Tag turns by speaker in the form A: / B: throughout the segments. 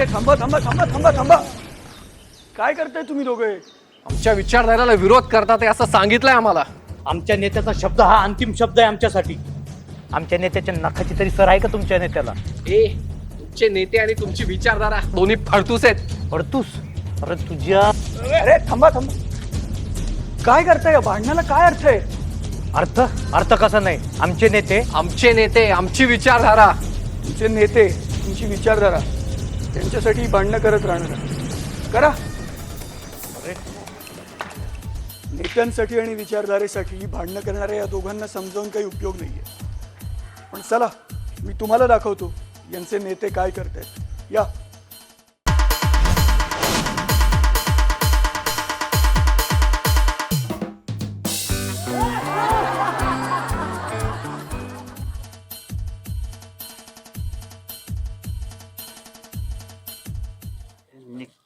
A: अरे थांबा थांबा थांबा थांबा थांबा. काय करताय तुम्ही दोघे?
B: आमच्या विचारधाराला विरोध करतात हे असं सांगितलंय आम्हाला.
C: आमच्या नेत्याचा शब्द हा अंतिम शब्द आहे आमच्यासाठी. आमच्या नेत्याच्या नखाची तरी सर आहे का तुमच्या नेत्याला?
B: ए तुमचे नेते आणि तुमची विचारधारा. दोन्ही फडतूस आहेत.
C: पडतूस अरे तुझ्या
A: अरे थांबा थांबा. काय करताय? या भांडणाला काय अर्थ आहे?
C: अर्थ? अर्थ कसा नाही? आमचे नेते?
B: आमचे नेते आमची विचारधारा.
A: तुमचे नेते तुमची विचारधारा. त्यांच्यासाठी भांडणं करत राहणार. करा. नेत्यांसाठी आणि विचारधारेसाठी भांडणं करणाऱ्या या दोघांना समजावून काही उपयोग नाहीये. पण चला मी तुम्हाला दाखवतो यांचे नेते काय करतायत. या.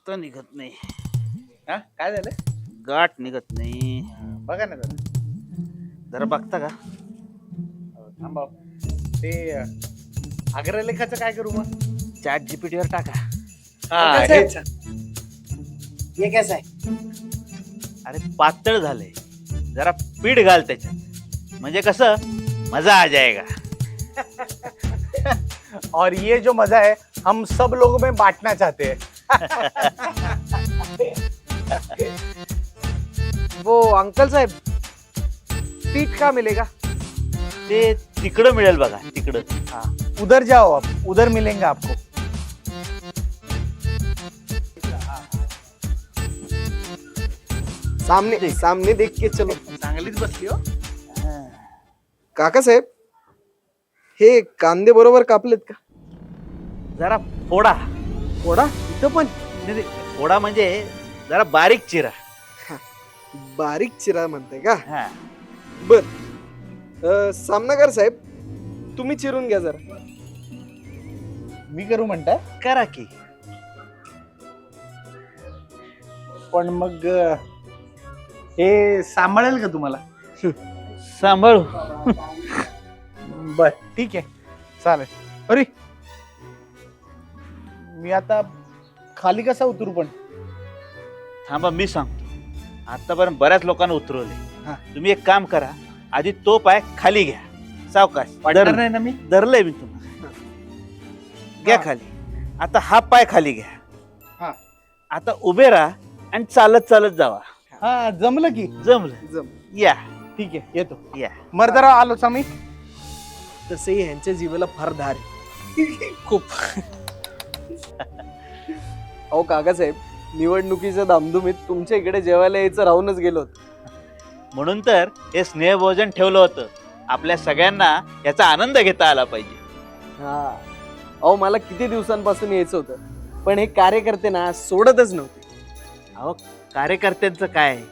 D: निघतं निघत नाही.
E: हा? काय झालं?
D: गाठ निघत नाही.
E: बघा ना जरा.
D: जरा बघता का?
E: हो, थांबा ते अं, अग्रलेखाचं काय करू मग?
D: चॅट टाका.
E: हा.
D: हे कसं आहे? अरे पातळ झालंय. जरा पीठ घाल त्याच्यात. म्हणजे कसं? मजा आ जाएगा
E: और ये जो मजा है हम सब लोगों में बांटना चाहते हैं।
F: वो अंकल साहेब पीठ का मिलेगा?
D: ते तिकडं मिळेल बघा तिकडं.
E: उधर जाओ आप उधर मिलेंगे आपको.
F: सामने सामने देख के चलो.
E: चांगलीच बसली हो.
F: काका साहेब हे कांदे बरोबर कापलेत का?
D: जरा फोडा.
F: थोडा इथं पण.
D: नाही, नाही, फोडा म्हणजे जरा बारीक चिरा.
F: बारीक चिरा म्हणताय का?
D: हा.
F: बर. अं, सामनाकार साहेब तुम्ही चिरून घ्या जरा.
E: मी करू म्हणताय?
D: करा की.
E: पण मग अं, हे सांभाळेल का तुम्हाला?
D: सांभाळू.
E: बर ठीक आहे. चालेल. अरे! मी आता खाली कसा उतरू पण?
D: थांबा मी सांगतो. आतापर्यंत बऱ्याच लोकांना उतरवले.
E: हा.
D: तुम्ही एक काम करा आधी तो पाय खाली घ्या. सावकाश
E: पडणार
D: धर-
E: नाही ना मी?
D: धरलंय मी तुम्हाला. घ्या
E: हा.
D: खाली. आता हा पाय खाली घ्या.
E: हा.
D: आता उभे राहा आणि चालत चालत जावा.
E: हा जमलं की?
D: जमलं.
F: जम.
D: या.
E: ठीक आहे येतो.
D: या.
E: मर्दरा आलोच आम्ही
F: तसंही ह्यांच्या जीवेला फार धार आहे. खूप अहो काकासाहेब निवडणुकीच्या धामधुमीत तुमच्या इकडे जेवायला यायचं राहूनच गेलो होतो.
D: म्हणून तर हे स्नेहभोजन ठेवलं होतं. आपल्या सगळ्यांना याचा आनंद घेता आला पाहिजे.
F: हा. अहो मला किती दिवसांपासून यायचं होतं. पण हे कार्यकर्ते ना सोडतच नव्हते.
D: अहो कार्यकर्त्यांचं काय आहे?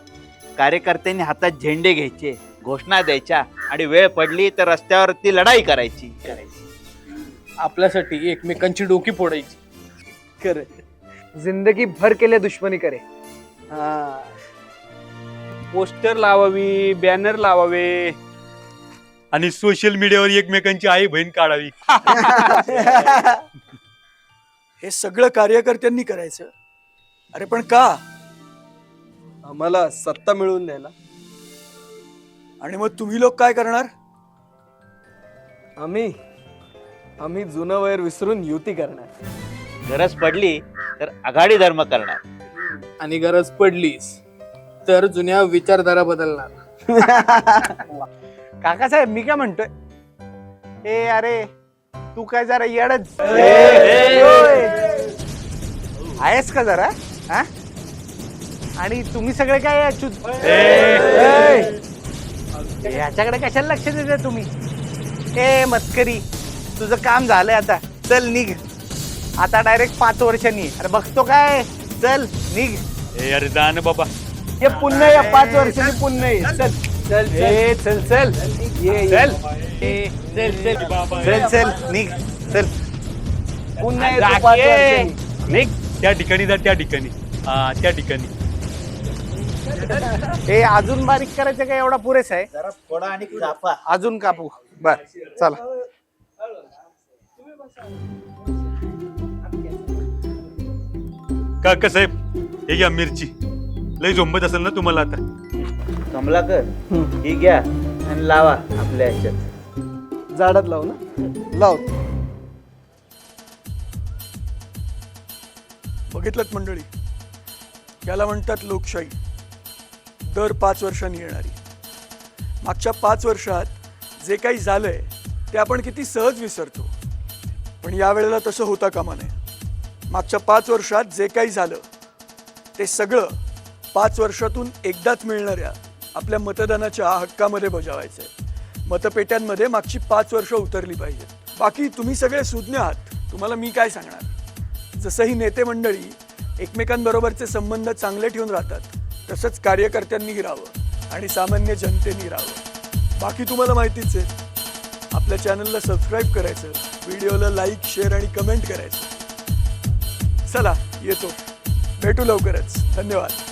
D: कार्यकर्त्यांनी हातात झेंडे घ्यायचे घोषणा द्यायच्या आणि वेळ पडली तर रस्त्यावरती लढाई करायची करायची.
B: आपल्यासाठी एकमेकांची डोकी फोडायची.
F: खरं जिंदगी भर केले दुश्मनी करे. हा.
G: पोस्टर लावावी बॅनर लावावे. आणि सोशल मीडियावर एकमेकांची आई बहीण काढावी.
A: हे सगळं कार्यकर्त्यांनी करायचं. अरे पण का?
F: आम्हाला सत्ता मिळवून द्यायला.
A: आणि मग तुम्ही लोक काय करणार?
F: आम्ही आम्ही जुनं वैर विसरून युती करणार.
D: गरज पडली तर आघाडी धर्म करणार.
B: आणि गरज पडलीच तर जुन्या विचारधारा बदलणार.
E: काकासाहेब मी काय म्हणतोय? ए अरे तू काय जरा येडच. आहेस का जरा? हा? आणि तुम्ही सगळे काय चुत- ए, याच्याकडे कशाला लक्ष देते तुम्ही? ए मस्करी तुझं काम झालंय आता. चल निघ. आता डायरेक्ट पाच वर्षांनी. अरे बघतो काय? चल निघ.
G: ए अरे जा ना बाबा.
E: हे पुन्हा या पाच वर्षांनी पुन्हा ये. चल. चल ए, चल चल. ये चल. ए, चल चल. चल चल. निघ. चल. पुन्हा येतो पाच वर्षांनी.
G: निघ. त्या ठिकाणी जा त्या ठिकाणी. हा त्या ठिकाणी.
E: हे अजून बारीक करायचं काय? एवढा पुरेसा आहे.
D: जरा फोडा आणि कापा.
E: अजून कापू. बर चला.
G: काका साहेब हे घ्या मिरची. लय झोंबत असेल ना तुम्हाला आता.
D: कमलाकर ही घ्या आणि लावा आपल्या ह्याच्यात.
F: झाडात लावू ना? लाव.
A: बघितलं मंडळी याला म्हणतात लोकशाही. दर पाच वर्षांनी येणारी. मागच्या पाच वर्षात जे काही झालंय ते आपण किती सहज विसरतो. पण यावेळेला तसं होता कामा नये. मागच्या पाच वर्षात जे काही झालं ते सगळं पाच वर्षातून एकदाच मिळणाऱ्या आपल्या मतदानाच्या हक्कामध्ये बजावायचं आहे मतपेट्यांमध्ये मागची पाच वर्ष उतरली पाहिजेत. बाकी तुम्ही सगळे सुज्ञ आहात. तुम्हाला मी काय सांगणार? जसं ही नेते मंडळी एकमेकांबरोबरचे संबंध चांगले ठेवून राहतात तसंच कार्यकर्त्यांनीही राहावं आणि सामान्य जनतेनी राहावं. बाकी तुम्हाला माहितीच आहे आपल्या चॅनलला सबस्क्राईब करायचं व्हिडिओला लाईक शेअर आणि कमेंट करायचं. चला येतो. भेटू लवकरच. धन्यवाद.